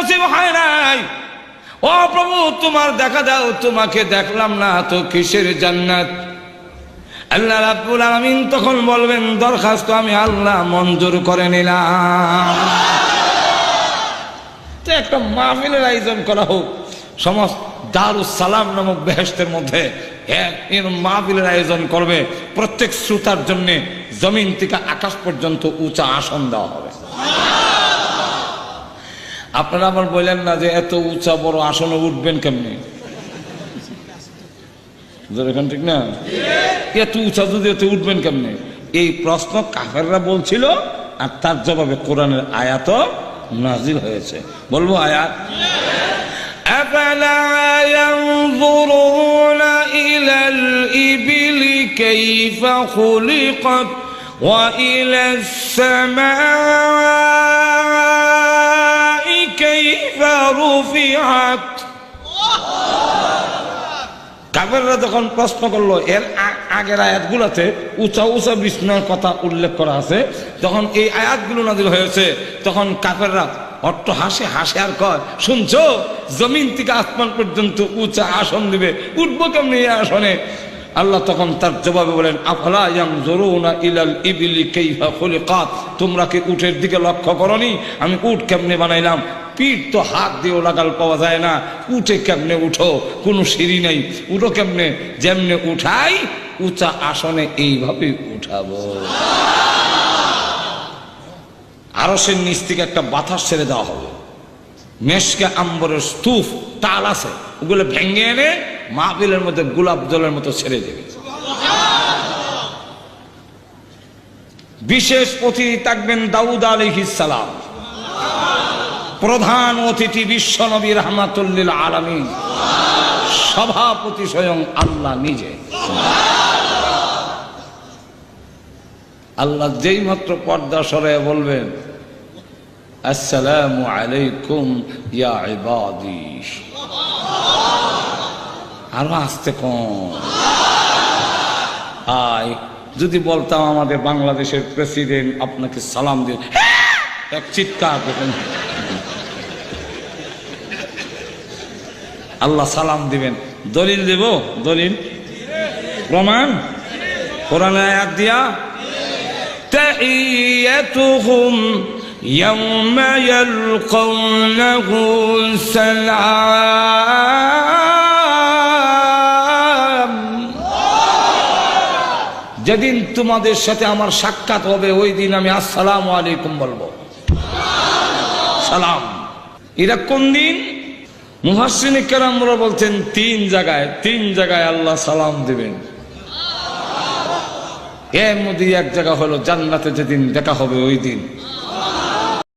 নসিব হয় নাই। ও প্রভু, তোমার দেখা দাও, তোমাকে দেখলাম না তো কিসের জান্নাত? আল্লাহ রাব্বুল আলামিন তখন বলবেন, দরখাস্ত আমি আল্লাহ মঞ্জুর করে নিলাম। তো একটা মাহফিলের আয়োজন করা হোক। সমস্ত দারুস সালাম নামক বেহেস্তের মধ্যে এক এর মাহফিলের আয়োজন করবে। প্রত্যেক শ্রোতার জন্য জমিন থেকে আকাশ পর্যন্ত উঁচা আসন দেওয়া হবে। আপনারা আবার বললেন না যে এত উঁচা বড় আসনে উঠবেন কেমনি এখন ঠিক না এত উঁচা যদি এত উঠবেন কেমনে এই প্রশ্ন কাফেররা বলছিল আর তার জবাবে কোরআনের আয়াত নাজিল হয়েছে বলবো আয়াত أفلا ينظرون إلى الإبل كيف خلقت وإلى السماء كيف رفعت কাবেররা যখন প্রশ্ন করলো এর আ- আগের আয়াতগুলোতে উঁচা উঁচা বিষ্ণুর কথা উল্লেখ করা আছে যখন এই আয়াতগুলো নাজিল হয়েছে তখন কাফেররা অট্ট হাসে হাসে আর কয় শুনছো জমিন থেকে আসমান পর্যন্ত উঁচা আসন দিবে উঠবো কেমনি এই আসনে আল্লাহ তখন তার জবাবে বলেন আফলা ইয়ানজুরুনা ইলাল ইবিলি কাইফা খুলিকাত তোমরা কি উটের দিকে লক্ষ্য করনি আমি উট কেমনে বানাইলাম পিঠ তো হাত দিয়েও লাগাল পাওয়া যায় না। উঠে কেমনে উঠো? কোনো সিঁড়ি নেই। উঠো কেমনে? যেমনে উঠাই, উঁচা আসনে এইভাবে উঠাবো। আরও সে নিচ থেকে একটা বাতাস ছেড়ে দেওয়া হবে। মেশকে আম্বরের স্তূপ, তাল আছে। ওগুলো ভেঙে এনে মাহবিলের মধ্যে, গোলাপ জলের মতো ছেড়ে দেবে। বিশেষ অতিথি থাকবেন দাউদ আলহিস সালাম। প্রধান অতিথি বিশ্ব নবী রহমাতুল্লিল আলমী সভাপতি স্বয়ং আল্লাহ নিজে। আল্লাহ যেই মাত্র পর্দা সরে বলবেন, আসসালামু আলাইকুম ইয়া ইবাদি। আরও আসতে কম। আয় যদি বলতাম আমাদের বাংলাদেশের প্রেসিডেন্ট আপনাকে সালাম দিন এক চিৎকার দেখেন আল্লাহ সালাম দিবেন দলিল দেব দলিল প্রমাণ কোরআনে আয়াত দিয়া تحيتهم يوم يلقونه سلام যেদিন তোমাদের সাথে আমার সাক্ষাৎ হবে ওই দিন আমি আসসালামু আলাইকুম বলবো সালাম এরা কোন দিন মুহাসিনী কেরামরা বলছেন, তিন জায়গায় তিন জায়গায় আল্লাহ সালাম দিবেন। এর মধ্যে এক জায়গা হলো, জান্নাতে যেদিন দেখা হবে ওই দিন।